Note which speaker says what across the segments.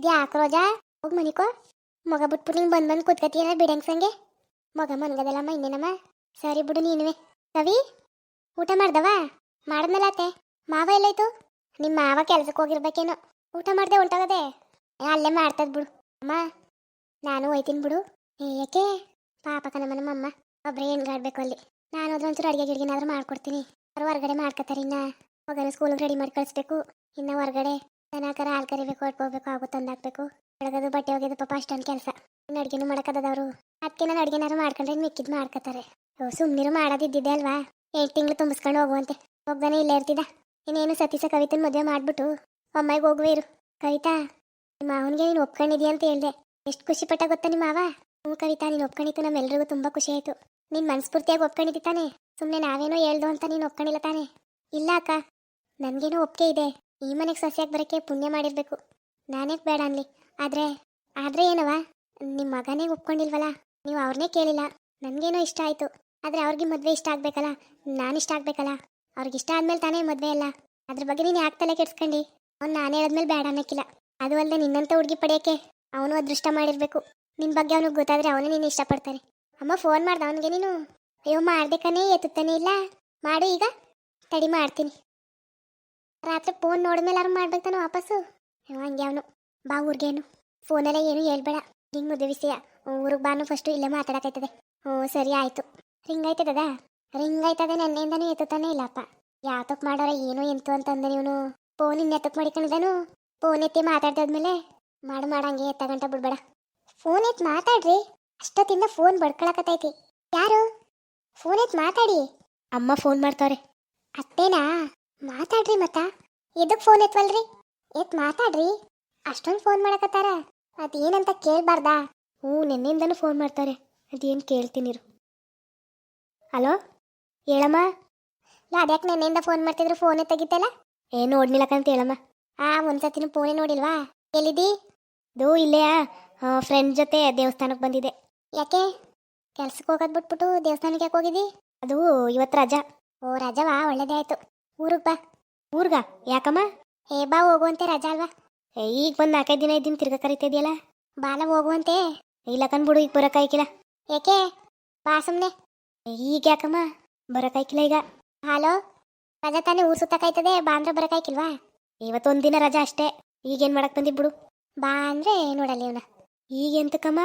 Speaker 1: ಇದು ಯಾಕೆ ರೋಜಾ? ಹೋಗಿ ಮನಿಕೋ. ಮಗ ಬಿಟ್ಬಿಟ್ಟು ಬಂದ ಬಂದು ಕೂತ್ಕತಿಯಲ್ಲ ಬಿಡಂಗ್ ಸಂಗೆ. ಮಗ ಮನ್ಗದಲ್ಲಮ್ಮ ಇನ್ನೇನಮ್ಮ? ಸರಿ ಬಿಡು ನೀನುವೆ. ಕವಿ ಊಟ ಮಾಡ್ದವ? ಮಾಡಿದ್ಮೇಲೆ ಮಾವ ಎಲ್ಲಾಯ್ತು? ನಿಮ್ಮ ಮಾವ ಕೆಲ್ಸಕ್ಕೆ ಹೋಗಿರ್ಬೇಕೇನೋ. ಊಟ ಮಾಡ್ದೆ ಹೊಂಟೋಗದೆ. ಅಲ್ಲೇ ಮಾಡ್ತದ ಬಿಡು. ಅಮ್ಮ ನಾನು ಹೋಯ್ತೀನಿ ಬಿಡು. ಏ, ಯಾಕೆ? ಪಾಪ ಕಣಮ್ಮ ನಮ್ಮಮ್ಮ. ಒಬ್ರೇ ಹೆಣ್ಗಾಡ್ಬೇಕು ಅಲ್ಲಿ. ನಾನು ಅದ್ರ ಒಂಚೂರು ಅಡುಗೆ ಗಿಡ್ಗೆನಾದ್ರೂ ಮಾಡ್ಕೊಡ್ತೀನಿ. ಅವ್ರು ಹೊರಗಡೆ ಮಾಡ್ಕೊತಾರೆ ಇನ್ನ. ಮಗನ ಸ್ಕೂಲಿಗೆ ರೆಡಿ ಮಾಡಿ ಕಳಿಸ್ಬೇಕು. ಇನ್ನ ಹೊರಗಡೆ ದನಕರ ಹಾಲು ಕರಿಬೇಕು ಹೊಟ್ಕೋಬೇಕು ಆಗು ತಂದಾಕ್ಬೇಕು. ಬೆಳಗದು ಬಟ್ಟೆ ಒಗೆದು ಪಾಪ ಅಷ್ಟೊಂದು ಕೆಲಸ. ಇನ್ನು ಅಡುಗೆನೂ ಮಾಡಕ್ಕದವ್ರು ಅದಕ್ಕೆ ನಾನು ಅಡುಗೆನಾರು ಮಾಡ್ಕೊಂಡ್ರೆ ಮಿಕ್ಕಿದ್ ಮಾಡ್ಕೊತಾರೆ ಸುಮ್ಮನಿರು ಮಾಡೋದಿದ್ದಿದ್ದೆ ಅಲ್ವಾ? ಎಂಟು ತಿಂಗಳು ತುಂಬಿಸ್ಕೊಂಡು ಹೋಗುವಂತೆ. ಹೋಗ್ದಾನೆ ಇಲ್ಲೇ ಇರ್ತಿದ್ದ. ಇನ್ನೇನು ಸತೀಸ ಕವಿತನ ಮದುವೆ ಮಾಡಿಬಿಟ್ಟು ಅಮ್ಮಾಯಿಗೆ ಹೋಗುವೇರು ಕವಿತಾ, ನಿಮ್ಮ ಅವನಿಗೆ ನೀನು ಒಪ್ಕೊಂಡಿದ್ಯಾ ಅಂತ ಹೇಳ್ದೆ. ಎಷ್ಟು ಖುಷಿ ಪಟ್ಟ ಗೊತ್ತಾ ನಿಮ್ಮ ಮಾವ? ಹ್ಞೂ ಕವಿತಾ, ನೀನು ಒಪ್ಕೊಂಡಿತ್ತು ನಮ್ಮೆಲ್ಲರಿಗೂ ತುಂಬ ಖುಷಿ ಆಯಿತು. ನೀನು ಮನಸ್ಫೂರ್ತಿಯಾಗಿ ಒಪ್ಕೊಂಡಿದ್ದಿ ತಾನೆ? ಸುಮ್ಮನೆ ನಾವೇನೋ ಹೇಳ್ದು ಅಂತ ನೀನು ಒಪ್ಕೊಂಡಿಲ್ಲ ತಾನೆ? ಇಲ್ಲ ಅಕ್ಕ, ನನಗೇನೋ ಒಪ್ಪಿಗೆ ಇದೆ. ಈ ಮನೆಗೆ ಸಸ್ಯಾಗಿ ಬರೋಕ್ಕೆ ಪುಣ್ಯ ಮಾಡಿರಬೇಕು. ನಾನೇಕ್ ಬೇಡ ಅನ್ಲಿ. ಆದರೆ ಆದರೆ ಏನವ ನಿಮ್ಮ ಮಗನೇ ಒಪ್ಕೊಂಡಿಲ್ವಲ್ಲ ನೀವು ಅವ್ರನ್ನೇ ಕೇಳಿಲ್ಲ. ನನಗೇನೋ ಇಷ್ಟ ಆಯಿತು. ಆದರೆ ಅವ್ರಿಗೆ ಮದುವೆ ಇಷ್ಟ ಆಗಬೇಕಲ್ಲ? ನಾನು ಇಷ್ಟ ಆಗಬೇಕಲ್ಲ? ಅವ್ರಿಗೆ ಇಷ್ಟ ಆದಮೇಲೆ ತಾನೇ ಮದುವೆ ಅಲ್ಲ? ಅದ್ರ ಬಗ್ಗೆ ನೀನು ಯಾಕೆ ತಲೆ ಕೆಡ್ಸ್ಕೊಂಡು? ಅವ್ನು ನಾನು ಹೇಳಿದ್ಮೇಲೆ ಬೇಡ ಅನ್ನೋಕ್ಕಿಲ್ಲ. ಅದು ಅಲ್ಲದೆ ನಿನ್ನಂತ ಹುಡುಗಿ ಪಡೆಯೋಕ್ಕೆ ಅವನು ಅದೃಷ್ಟ ಮಾಡಿರಬೇಕು. ನಿನ್ನ ಬಗ್ಗೆ ಅವನಿಗೆ ಗೊತ್ತಾದರೆ ಅವನೇ ನೀನು ಇಷ್ಟಪಡ್ತಾರೆ. ಅಮ್ಮ ಫೋನ್ ಮಾಡ್ದೆ ಅವನಿಗೆ ನೀನು? ಅಯ್ಯೋ ಮಾಡ್ಬೇಕನೇ ಎತ್ತುತ್ತಾನೆ ಇಲ್ಲ? ಮಾಡು ಈಗ. ತಡಿ, ಮಾಡ್ತೀನಿ. ರಾತ್ರಿ ಫೋನ್ ನೋಡಿದ್ಮೇಲೆ ಯಾರು ಮಾಡ್ಬೇಕು ತಾನು ವಾಪಸ್ಸು ಹಂಗೆ ಅವನು. ಬಾ ಊರ್ಗೇನು. ಫೋನಲ್ಲೇ ಏನು ಹೇಳ್ಬೇಡ. ಹಿಂಗೆ ಮದುವೆ ವಿಷಯ. ಊರಿಗೆ ಬಾನು ಫಸ್ಟು ಇಲ್ಲೇ ಮಾತಾಡಕೈತದೆ. ಹ್ಞೂ ಸರಿ ಆಯಿತು. ರಿಂಗ್ ಆಯ್ತದ ರಿಂಗ್ ಆಯ್ತದೆ ನನ್ನಿಂದನೂ ಎತ್ತುತ್ತಾನೆ ಇಲ್ಲಪ್ಪ ಯಾತಕ್ ಮಾಡೋರ ಏನು ಎಂತು ಅಂತಂದ ಇವನು. ಫೋನ್ ಇನ್ನು ಎತ್ತಕ್ ಮಾಡಿಕೊಂಡಿದ್ದಾನು. ಫೋನ್ ಎತ್ತಿ ಮಾತಾಡ್ದಾದ್ಮೇಲೆ ಮಾಡು ಮಾಡಂಗೆ ಎತ್ತ ಗಂಟ ಬಿಡ್ಬೇಡ. ಫೋನ್ ಎತ್ ಮಾತಾಡ್ರಿ. ಅಷ್ಟೊತ್ತಿಂದ ಫೋನ್ ಬಡ್ಕೊಳಕತ್ತೈತಿ. ಯಾರು? ಫೋನ್ ಎತ್ ಮಾತಾಡಿ. ಅಮ್ಮ ಫೋನ್ ಮಾಡ್ತಾವ್ರೆ. ಅತ್ತೇನಾ? ಮಾತಾಡ್ರಿ ಮತ್ತ. ಎದಕ್ ಫೋನ್ ಎತ್ವಲ್ರಿ? ಎತ್ ಮಾತಾಡ್ರಿ. ಅಷ್ಟೊಂದು ಫೋನ್ ಮಾಡಕತ್ತಾರ. ಅದೇನಂತ ಕೇಳ್ಬಾರ್ದಾ? ಹ್ಞೂ, ನಿನ್ನಿಂದನೂ ಫೋನ್ ಮಾಡ್ತಾರೆ. ಅದೇನು ಕೇಳ್ತೀನಿರು ಹಲೋ? ಹೇಳಮ್ಮ? ಅದ್ಯಾಕೆ ನಿನ್ನಿಂದ ಫೋನ್ ಮಾಡ್ತಿದ್ರು? ಫೋನೇ ತೆಗಿತಲ್ಲ ಏನು ನೋಡ್ನಿಲ್ಲಕ್ಕಂತ ಹೇಳಮ್ಮ. ಆ, ಒಂದ್ಸತಿನೂ ಫೋನೇ ನೋಡಿಲ್ವಾ? ಎಲ್ಲಿದ್ದಿ? ದೂ ಇಲ್ಲೇ ಫ್ರೆಂಡ್ ಜೊತೆ ದೇವಸ್ಥಾನಕ್ಕೆ ಬಂದಿದೆ ಯಾಕೆ? ಕೆಲ್ಸಕ್ಕೆ ಹೋಗೋದ್ ಬಿಟ್ಬಿಟ್ಟು ದೇವಸ್ಥಾನಕ್ಕೆ ಯಾಕೆ ಹೋಗಿದ್ದಿ? ಅದು ಇವತ್ತು ರಜಾ. ಓ, ರಜವಾ? ಒಳ್ಳೇದೇ ಆಯ್ತು. ಊರಿಗೆ ಬಾ. ಊರ್ಗ? ಯಾಕಮ್ಮ? ಏ, ಬಾ, ಹೋಗುವಂತೆ ರಜಾ ಅಲ್ವಾ? ಈಗ ಬಂದು ನಾಲ್ಕೈದು ದಿನ ಇದ್ದೀನಿ, ತಿರ್ಗಾ ಕರಿತಿದ್ಯಲ್ಲ? ಬಾಲ ಹೋಗುವಂತೆ. ಇಲ್ಲ ಬಿಡು, ಈಗ ಬರೋಕಾಯ್ಕಿಲ್ಲ ಏಕೆ? ಬಾ ಸುಮ್ಮನೆ ಈಗ ಯಾಕಮ್ಮ? ಬರೋಕಾಯ್ಕಿಲ್ಲ ಈಗ. ಹಲೋ? ರಜಾ ತಾನೇ ಊರು ಸುತ್ತಕಾಯ್ತದೆ, ಬಾ ಅಂದ್ರೆ ಬರೋಕಾಯ್ಕಿಲ್ವಾ ಇವತ್ತೊಂದು ದಿನ ರಜಾ ಅಷ್ಟೇ. ಈಗೇನು ಮಾಡಕ್ ಬಂದಿ ಬಿಡು. ಬಾ ಅಂದ್ರೆ ನೋಡಲ್ಲ ಇವನ. ಈಗ ಎಂತಕ್ಕಮ್ಮ?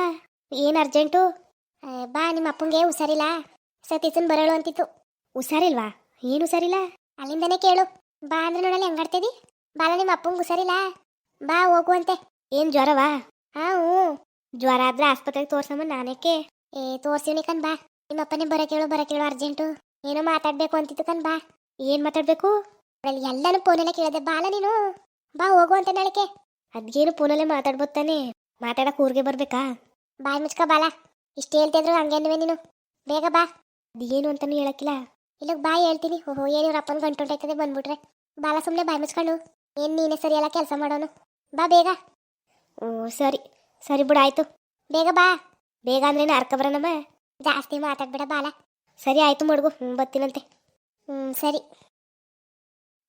Speaker 1: ಏನು ಅರ್ಜೆಂಟು? ಬಾ, ನಿಮ್ಮ ಅಪ್ಪಂಗೆ ಹುಷಾರಿಲ್ಲ. ಸತೀಸನ್ ಬರೋಳು ಅಂತಿತ್ತು. ಹುಷಾರಿಲ್ವಾ? ಏನು ಹುಷಾರಿಲ್ಲ? ಅಲ್ಲಿಂದನೇ ಕೇಳು. ಬಾ ಅಂದ್ರೆ ನೋಡಲ್ಲ ಹೆಂಗಾಡ್ತಿದಿ ಬಾಲ, ನಿಮ್ಮ ಅಪ್ಪಂಗೆ ಹುಷಾರಿಲ್ಲ ಬಾ ಹೋಗುವಂತೆ ಏನು ಜ್ವರವಾ? ಹಾ, ಹ್ಞೂ. ಜ್ವರ ಆದ್ರೆ ಆಸ್ಪತ್ರೆಗೆ ತೋರ್ಸಮ್ಮ ನಾನೇಕೆ ಏ ತೋರ್ಸಿವ್ನಿ ಕಣ್ ಬಾ. ನಿಮ್ಮ ಅಪ್ಪನೇ ಬರ ಕೇಳು ಬರ ಕೇಳು ಅರ್ಜೆಂಟು. ಏನೋ ಮಾತಾಡಬೇಕು ಅಂತಿತ್ತು ಕಣ್ ಬಾ. ಏನು ಮಾತಾಡಬೇಕು? ಅಲ್ಲಿ ಎಲ್ಲಾನು ಫೋನಲ್ಲೇ ಕೇಳಿದೆ ಬಾಲ ನೀನು. ಬಾ ಹೋಗುವಂತೆ ನಾಳಿಕೆ ಅದ್ಗೇನು ಫೋನಲ್ಲೇ ಮಾತಾಡ್ಬೋದು ತಾನೆ. ಮಾತಾಡಕ್ ಊರಿಗೆ ಬರಬೇಕಾ? ಬಾಯ್ ಮುಚ್ಕ ಬಾಲ. ಇಷ್ಟು ಹೇಳ್ತಿದ್ರು ಹಂಗೇನುವೆ ನೀನು. ಬೇಗ ಬಾ. ಅದೇನು ಅಂತಲೂ ಹೇಳಕ್ಕಿಲ್ಲ. ಇಲ್ಲಿಗೆ ಬಾಯಿ ಹೇಳ್ತೀನಿ. ಓಹೋ ಏನು ಇವ್ರ ಅಪ್ಪನ ಗಂಟು ಹೊಂಟೈತದೆ ಬಂದ್ಬಿಟ್ರೆ. ಬಾಲ ಸುಮ್ಮನೆ ಬಾಯ್ ಮುಚ್ಕೊಂಡು ಏನು ನೀನೇ ಸರಿ ಎಲ್ಲ ಕೆಲಸ ಮಾಡೋನು? ಬಾ ಬೇಗ. ಓ ಸರಿ. ಸರಿ ಬಿಡು ಆಯಿತು. ಬೇಗ ಬಾ. ಬೇಗ ಅಂದ್ರೆ ಅರ್ಕ ಬರೋಣಮ್ಮ ಜಾಸ್ತಿ ಮಾತಾಡ್ಬೇಡ ಬಾಲ. ಸರಿ ಆಯಿತು ಮಡ್ಗು. ಹ್ಞೂ ಬರ್ತೀನಂತೆ. ಹ್ಞೂ ಸರಿ.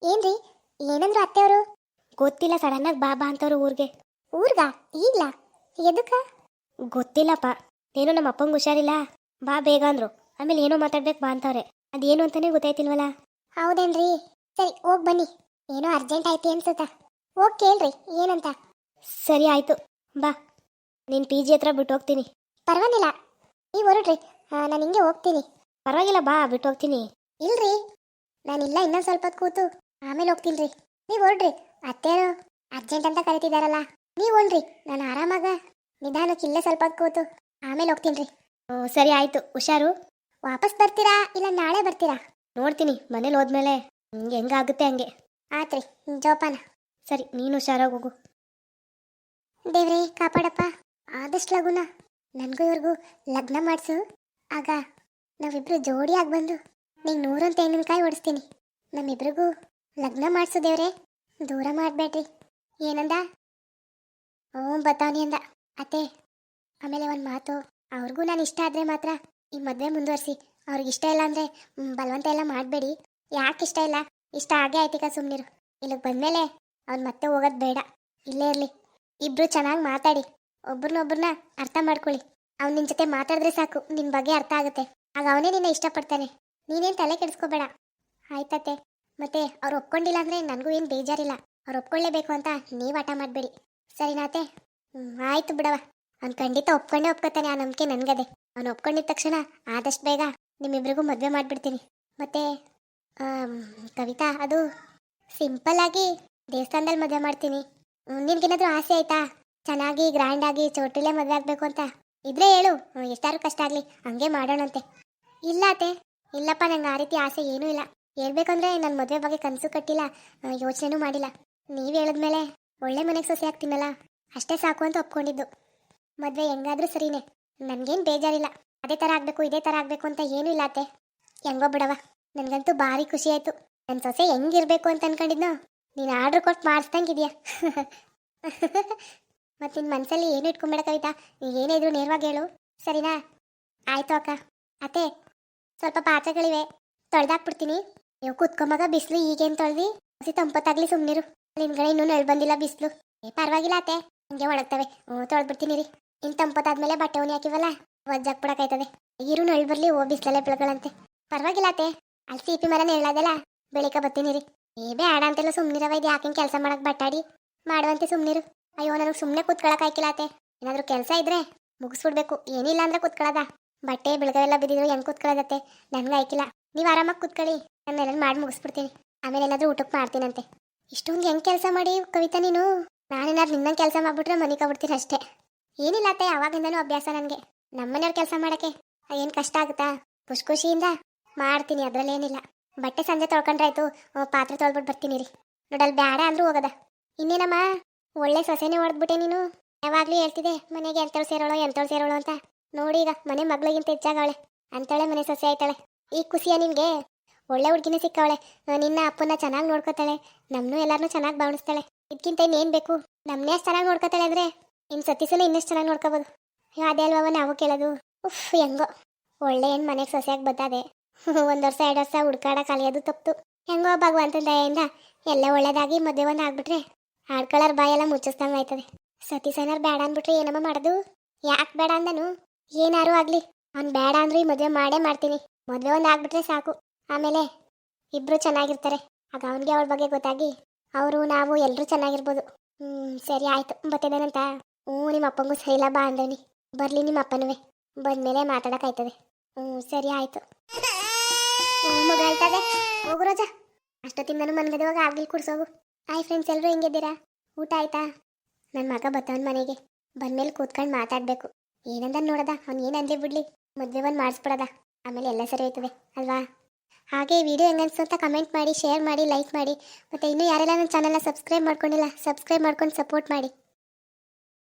Speaker 1: ಏನ್ರಿ? ಏನಂದ್ರು ಅತ್ತೆಯವರು? ಗೊತ್ತಿಲ್ಲ ಸಡನ್ನಾಗಿ ಬಾ ಬಾ ಅಂತವ್ರು ಊರಿಗೆ. ಊರ್ಗ? ಈಗ್ಲ? ಎದಕ್ಕ ಗೊತ್ತಿಲ್ಲಪ್ಪ. ಏನೋ ನಮ್ಮ ಅಪ್ಪಂಗೆ ಹುಷಾರಿಲ್ಲ. ಬಾ ಬೇಗ ಅಂದ್ರು. ಆಮೇಲೆ ಏನೋ ಮಾತಾಡ್ಬೇಕು ಬಾ ಅಂತವ್ರೆ. ಅದೇನು ಅಂತಾನೆ ಗೊತ್ತಾಯ್ತಿಲ್ವಲ್ಲ? ಹೌದೇನ್ರಿ? ಸರಿ, ಹೋಗ್ ಬನ್ನಿ. ಏನೋ ಅರ್ಜೆಂಟ್ ಆಯ್ತಿ ಅನ್ಸುತ್ತ? ಹೋಗ್ ಕೇಳ್ರಿ, ಏನಂತ? ಸರಿ, ಆಯ್ತು. ಬಾ. ನೀನು ಪಿ ಜಿ ಹತ್ರ ಬಿಟ್ಟು ಹೋಗ್ತೀನಿ ಪರವಾಗಿಲ್ಲ. ನೀವು ಹೊರಡ್ರಿ. ನಾನು ಹಿಂಗೆ ಹೋಗ್ತೀನಿ. ಪರವಾಗಿಲ್ಲ, ಬಾ ಬಿಟ್ಟು ಹೋಗ್ತೀನಿ ಇಲ್ರಿ. ಇಲ್ಲ ಇನ್ನೊಂದು ಸ್ವಲ್ಪ ಕೂತು. ಆಮೇಲೆ ಹೋಗ್ತೀನಿ ನೀವು ಹೊರಡ್ರಿ. ಅತ್ತೇರು ಅರ್ಜೆಂಟ್ ಅಂತ ಕರಿತಿದಾರಲ್ಲ. ನೀವು ಹೊಲ್ರಿ ನಾನು ಆರಾಮಾಗ. ನಿಧಾನಕ್ಕೆ ಇಲ್ಲೇ ಸ್ವಲ್ಪ ಕೂತು. ಆಮೇಲೆ ಹೋಗ್ತೀನಿ ರೀ ಸರಿ, ಆಯ್ತು. ಹುಷಾರು. ವಾಪಸ್ ಬರ್ತೀರಾ ಇಲ್ಲ ನಾಳೆ ಬರ್ತೀರಾ? ನೋಡ್ತೀನಿ, ಮನೇಲಿ ಹೋದ್ಮೇಲೆ. ನಿಮ್ಗೆ ಹೆಂಗಾಗುತ್ತೆ ಹಂಗೆ. ಆತ್ರಿ, ಜೋಪಾನ. ಸರಿ, ನೀನು ಹುಷಾರಾಗಿ ಹೋಗು. ದೇವ್ರೇ, ಕಾಪಾಡಪ್ಪ. ಆದಷ್ಟು ಲಗುನ ನನಗೂ ಇವ್ರಿಗೂ ಲಗ್ನ ಮಾಡಿಸು. ಆಗ ನಾವಿಬ್ರು ಜೋಡಿಯಾಗಿ ಬಂದು ನಿಂಗೆ ನೂರೊಂದು ತೆಂಗಿನಕಾಯಿ ಓಡಿಸ್ತೀನಿ. ನಮ್ಮಿಬ್ರಿಗೂ ಲಗ್ನ ಮಾಡಿಸು ದೇವ್ರೆ. ದೂರ ಮಾಡಬೇಡ್ರಿ. ಏನಂದ? ಓಂ ಬತಾವನಿ ಅಂದ. ಅತ್ತೆ, ಆಮೇಲೆ ಒಂದು ಮಾತು. ಅವ್ರಿಗೂ ನಾನು ಇಷ್ಟ ಆದರೆ ಮಾತ್ರ ಈ ಮದುವೆ ಮುಂದುವರಿಸಿ. ಅವ್ರಿಗೆ ಇಷ್ಟ ಇಲ್ಲ ಅಂದರೆ ಬಲವಂತ ಎಲ್ಲ ಮಾಡಬೇಡಿ. ಯಾಕೆ ಇಷ್ಟ ಇಲ್ಲ? ಇಷ್ಟ ಆಗೇ ಆಯ್ತಿಕ ಸುಮ್ಮನಿರು ಇಲ್ಲಿಗೆ ಬಂದಮೇಲೆ ಅವ್ನು ಮತ್ತೆ ಹೋಗೋದು ಬೇಡ. ಇಲ್ಲೇ ಇರಲಿ. ಇಬ್ರು ಚೆನ್ನಾಗಿ ಮಾತಾಡಿ. ಒಬ್ರನ್ನೊಬ್ರನ್ನ ಅರ್ಥ ಮಾಡ್ಕೊಳ್ಳಿ. ಅವ್ನು ನಿನ್ ಜೊತೆ ಮಾತಾಡಿದ್ರೆ ಸಾಕು. ನಿನ್ ಬಗ್ಗೆ ಅರ್ಥ ಆಗುತ್ತೆ. ಆಗ ಅವನೇ ನಿನ್ನ ಇಷ್ಟಪಡ್ತಾನೆ. ನೀನೇನ್ ತಲೆ ಕೆಡಿಸ್ಕೋಬೇಡ. ಆಯ್ತತೆ ಮತ್ತೆ ಅವ್ರು ಒಪ್ಕೊಂಡಿಲ್ಲ ಅಂದ್ರೆ ನನಗೂ ಏನು ಬೇಜಾರಿಲ್ಲ. ಅವ್ರು ಒಪ್ಕೊಳ್ಳೇಬೇಕು ಅಂತ ನೀವು ಆಟ ಮಾಡಬೇಡಿ. ಸರಿನಾತೆ ಆಯ್ತು ಬಿಡವ ಅವ್ನು ಖಂಡಿತ ಒಪ್ಕೊಂಡೇ ಒಪ್ಕೋತಾನೆ ಆ ನಂಬಿಕೆ ನನ್ಗದೆ. ಅವ್ನು ಒಪ್ಕೊಂಡಿದ್ದ ತಕ್ಷಣ ಆದಷ್ಟು ಬೇಗ ನಿಮ್ಮಿಬ್ರಿಗೂ ಮದುವೆ ಮಾಡಿಬಿಡ್ತೀನಿ. ಮತ್ತೆ ಕವಿತಾ ಅದು ಸಿಂಪಲ್ ಆಗಿ ದೇವಸ್ಥಾನದಲ್ಲಿ ಮದುವೆ ಮಾಡ್ತೀನಿ. ನಿನ್ಗೇನಾದ್ರೂ ಆಸೆ ಆಯ್ತಾ? ಚೆನ್ನಾಗಿ ಗ್ರ್ಯಾಂಡ್ ಆಗಿ ಚೋಟಿಲೆ ಮದುವೆ ಆಗಬೇಕು ಅಂತ. ಇದ್ರೆ ಹೇಳು ಹ್ಮ್, ಎಷ್ಟಾದ್ರೂ ಕಷ್ಟ ಆಗಲಿ ಹಂಗೆ ಮಾಡೋಣಂತೆ. ಇಲ್ಲ ಅತ್ತೆ ಇಲ್ಲಪ್ಪ ನಂಗೆ ಆ ರೀತಿ ಆಸೆ ಏನೂ ಇಲ್ಲ. ಹೇಳ್ಬೇಕಂದ್ರೆ ನನ್ನ ಮದುವೆ ಬಗ್ಗೆ ಕನಸು ಕಟ್ಟಿಲ್ಲ ಯೋಚನೆನೂ ಮಾಡಿಲ್ಲ. ನೀವು ಹೇಳಿದ್ಮೇಲೆ ಒಳ್ಳೆ ಮನೆಗೆ ಸೊಸೆ ಆಗ್ತೀನಲ್ಲ ಅಷ್ಟೇ ಸಾಕು ಅಂತ ಒಪ್ಕೊಂಡಿದ್ದು. ಮದುವೆ ಹೆಂಗಾದ್ರೂ ಸರಿನೇ. ನನಗೇನು ಬೇಜಾರಿಲ್ಲ. ಅದೇ ಥರ ಆಗಬೇಕು, ಇದೇ ಥರ ಆಗಬೇಕು ಅಂತ ಏನೂ ಇಲ್ಲ ಅತ್ತೆ. ಹೆಂಗೋ ಬಿಡವ ನನಗಂತೂ ಭಾರಿ ಖುಷಿ ಆಯಿತು. ನನ್ನ ಸೊಸೆ ಹೆಂಗಿರಬೇಕು ಅಂತ ಅನ್ಕೊಂಡಿದ್ನೋ? ನೀನು ಆರ್ಡ್ರ್ ಕೊಟ್ಟು ಮಾಡಿಸ್ದಂಗಿದ್ಯಾ? ಮತ್ತು ನಿನ್ನ ಮನಸ್ಸಲ್ಲಿ ಏನು ಇಟ್ಕೊಂಬೇಡ ಕವಿತಾ. ನೀ ಏನೇ ನೇರವಾಗಿ ಹೇಳು. ಸರಿನಾ? ಆಯಿತು ಅಕ್ಕ. ಅತ್ತೆ, ಸ್ವಲ್ಪ ಪಾತ್ರೆಗಳಿವೆ. ತೊಳೆದಾಕ್ಬಿಡ್ತೀನಿ. ನೀವು ಕುತ್ಕೊಂಬಾಗ ಬಿಸಿಲು ಈಗೇನು ತೊಳೆದಿ? ಹಸಿ ತಂಪತ್ತಾಗಲಿ ಸುಮ್ಮನಿರು ನಿನ್ಗಡೆ ಇನ್ನೂ ನಳ್ ಬಂದಿಲ್ಲ ಬಿಸಿಲು. ಏ, ಪರವಾಗಿಲ್ಲ ಅತ್ತೆ. ಹಂಗೆ ಒಣಗ್ತವೆ. ಹ್ಞೂ, ತೊಳೆದ್ಬಿಡ್ತೀನಿ ರೀ ಇನ್ನು ತಂಪತ್ತಾದ್ಮೇಲೆ ಬಟ್ಟೆ ಉನಿ ಹಾಕಿವಲ್ಲ ಒಜ್ಜಾಕ್ಬಿಡಕಾಯ್ತದೆ ಇರು ನಳ್ ಬರ್ಲಿ, ಓ ಬಿಸ್ಲಲ್ಲೇ ಬೆಳಗಳಂತೆ. ಪರವಾಗಿಲ್ಲ ಅತ್ತೆ. ಅಲ್ಲಿ ಸಿಪಿ ಮರ ನೆಳ್ಳದಲ್ಲ ಬೆಳಿಗ್ಗೆ ಬರ್ತೀನಿ ರೀ ಏ ಬೇಡ ಅಂತೆಲ್ಲ ಸುಮ್ನಿರವ ಇದು ಯಾಕೆ ಕೆಲಸ ಮಾಡಕ್ ಬಟ್ಟಾಡಿ? ಮಾಡುವಂತೆ ಸುಮ್ಮನಿರು ಅಯ್ಯೋ, ನನಗೆ ಸುಮ್ಮನೆ ಕೂತ್ಕೊಳಕ್ ಆಯ್ಕಿಲ್ಲ ಅತ್ತೆ. ಏನಾದ್ರು ಕೆಲಸ ಇದ್ರೆ ಮುಗಿಸ್ಬಿಡ್ಬೇಕು. ಏನಿಲ್ಲ ಅಂದ್ರೆ ಕೂತ್ಕೊಳದ. ಬಟ್ಟೆ ಬೆಳಗವೆಲ್ಲ ಬಿದ್ದಿದ್ರು ಹೆಂಗ್ ಕೂತ್ಕೊಳ್ಳೋದತ್ತೆ ನನ್ಗೆ ಆಯ್ಕಿಲ್ಲ. ನೀವು ಆರಾಮಾಗಿ ಕೂತ್ಕೊಳ್ಳಿ. ನಾನು ಎಲ್ಲ ಮಾಡಿ ಮುಗಿಸ್ಬಿಡ್ತೀನಿ. ಆಮೇಲೆ ಏನಾದರೂ ಊಟಕ್ಕೆ ಮಾಡ್ತೀನಂತೆ. ಇಷ್ಟೊಂದು ಹೆಂಗೆ ಕೆಲಸ ಮಾಡಿ ಕವಿತಾ ನೀನು? ನಾನೇನಾದ್ರು ನಿನ್ನ ಕೆಲಸ ಮಾಡ್ಬಿಟ್ರೆ ಮನೆ ಕಬಿಡ್ತೀನಿ ಅಷ್ಟೇ. ಏನಿಲ್ಲ ಅತ್ತೆ, ಅವಾಗಿಂದನೂ ಅಭ್ಯಾಸ ನನಗೆ. ನಮ್ಮನೆಯವ್ರ ಕೆಲಸ ಮಾಡಕ್ಕೆ ಏನು ಕಷ್ಟ ಆಗುತ್ತಾ? ಖುಷ್ ಖುಷಿಯಿಂದ ಮಾಡ್ತೀನಿ ಅದ್ರಲ್ಲೇನಿಲ್ಲ ಬಟ್ಟೆ ಸಂಜೆ ತೊಳ್ಕೊಂಡ್ರಾಯ್ತು. ಪಾತ್ರೆ ತೊಳ್ಬಿಟ್ಟು ಬರ್ತೀನಿ ರೀ. ನೋಡಲ್ ಬೇಡ ಅಂದ್ರೂ ಹೋಗದ. ಇನ್ನೇನಮ್ಮ? ಒಳ್ಳೆ ಸೊಸೆನೇ ಹೊಡೆದ್ಬಿಟ್ಟೆ ನೀನು? ಯಾವಾಗ್ಲೂ ಹೇಳ್ತಿದೆ ಮನೆಗೆ ಎಂತಳು ಸೇರೋಳು ಎಂತಳು ಸೇರೋಳು ಅಂತ. ನೋಡಿ ಈಗ, ಮನೆ ಮಗಳಿಗಿಂತ ಹೆಚ್ಚಾಗವಳೆ. ಅಂತಾಳೆ ಮನೆ ಸೊಸೆ ಆಯ್ತಾಳೆ. ಈ ಖುಷಿಯ ನಿನಗೆ ಒಳ್ಳೆ ಹುಡುಗಿನೇ ಸಿಕ್ಕವಳೆ. ನಿನ್ನ ಅಪ್ಪನ ಚೆನ್ನಾಗಿ ನೋಡ್ಕೋತಾಳೆ. ನಮ್ಮನ್ನೂ ಎಲ್ಲರನ್ನೂ ಚೆನ್ನಾಗಿ ಭಾವಿಸ್ತಾಳೆ ಇದಕ್ಕಿಂತ ಇನ್ನೇನು ಬೇಕು? ನಮ್ಮನ್ನೇ ಚೆನ್ನಾಗಿ ನೋಡ್ಕೋತಾಳೆ ಅಂದ್ರೆ? ಇನ್ನು ಸತೀಸನ ಇನ್ನಷ್ಟು ಚೆನ್ನಾಗಿ ನೋಡ್ಕೋಬೋದು. ಅದೇ ಅಲ್ವಾ ನಾವು ಕೇಳೋದು? ಉಫ್, ಹೆಂಗೋ. ಒಳ್ಳೆ ಏನು ಮನೆಗೆ ಸೊಸೆಯಾಗಿ ಬತ್ತದೆ ಒಂದು ವರ್ಷ, ಎರಡು ವರ್ಷ ಹುಡ್ಕಾಡ ಕಲಿಯೋದು ತಪ್ಪು. ಹೆಂಗೋ ಭಗವಂತನ ದಯೆಯಿಂದ ಎಲ್ಲ ಒಳ್ಳೇದಾಗಿ ಮದುವೆ ಒಂದು ಆಗ್ಬಿಟ್ರೆ ಆಡ್ಕೊಳ್ಳೋರ್ ಬಾಯೆಲ್ಲ ಮುಚ್ಚಿಸ್ದಂಗೆ ಆಯ್ತದೆ. ಸತೀಸೇನಾರು ಬೇಡ ಅಂದ್ಬಿಟ್ರೆ ಏನಮ್ಮ ಮಾಡೋದು? ಯಾಕೆ ಬೇಡ ಅಂದನು? ಏನಾರು ಆಗಲಿ. ಅವ್ನು ಬೇಡ ಅಂದ್ರೆ ಈ ಮದುವೆ ಮಾಡೇ ಮಾಡ್ತೀನಿ. ಮದುವೆ ಒಂದು ಆಗ್ಬಿಟ್ರೆ ಸಾಕು. ಆಮೇಲೆ ಇಬ್ರು ಚೆನ್ನಾಗಿರ್ತಾರೆ. ಆಗ ಅವನಿಗೆ ಅವಳ ಬಗ್ಗೆ ಗೊತ್ತಾಗಿ ಅವರು, ನಾವು ಎಲ್ಲರೂ ಚೆನ್ನಾಗಿರ್ಬೋದು. ಹ್ಞೂ ಸರಿ ಆಯ್ತು. ಬತ್ತಿದೇನಂತ ಹ್ಞೂ, ನಿಮ್ಮ ಅಪ್ಪಂಗೂ ಸರಿ ಇಲ್ಲ, ಬಾ ಅಂದವನಿ. ಬರಲಿ ನಿಮ್ಮ ಅಪ್ಪನವೇ. ಬಂದ್ಮೇಲೆ ಮಾತಾಡೋಕ್ಕಾಯ್ತದೆ ಹ್ಞೂ, ಸರಿ ಆಯಿತು. ಹ್ಞೂ, ಮಗ ಆಯ್ತದೆ ಹೋಗು ರೋಜ. ಅಷ್ಟೊತ್ತಿಂದನೂ ಮನ್ಗದವಾಗ ಆಗ್ಲಿ ಕುಡ್ಸೋಗು. ಆಯ್ ಫ್ರೆಂಡ್ಸ್ ಎಲ್ಲರೂ ಹೆಂಗಿದ್ದೀರಾ ಊಟ ಆಯ್ತಾ? ನನ್ನ ಮಗ ಬತ್ತವನ್ ಮನೆಗೆ. ಬಂದ್ಮೇಲೆ ಕೂತ್ಕೊಂಡು ಮಾತಾಡಬೇಕು. ಏನಂದ ನೋಡದ? ಅವ್ನು ಏನು ಅಂದ್ಲಿ ಬಿಡ್ಲಿ. ಮದುವೆ ಒಂದು ಮಾಡಿಸ್ಬಿಡದ. ಆಮೇಲೆ ಎಲ್ಲ ಸರಿ ಹೋಯ್ತದೆ, ಅಲ್ವಾ? ಹಾಗೆ ವಿಡಿಯೋ ಹೆಂಗನ್ಸು ಅಂತ ಕಮೆಂಟ್ ಮಾಡಿ ಶೇರ್ ಮಾಡಿ ಲೈಕ್ ಮಾಡಿ. ಮತ್ತು ಇನ್ನೂ ಯಾರೆಲ್ಲ ನನ್ನ ಚಾನಲ್ನ ಸಬ್ಸ್ಕ್ರೈಬ್ ಮಾಡ್ಕೊಂಡಿಲ್ಲ ಸಬ್ಸ್ಕ್ರೈಬ್ ಮಾಡ್ಕೊಂಡು ಸಪೋರ್ಟ್ ಮಾಡಿ.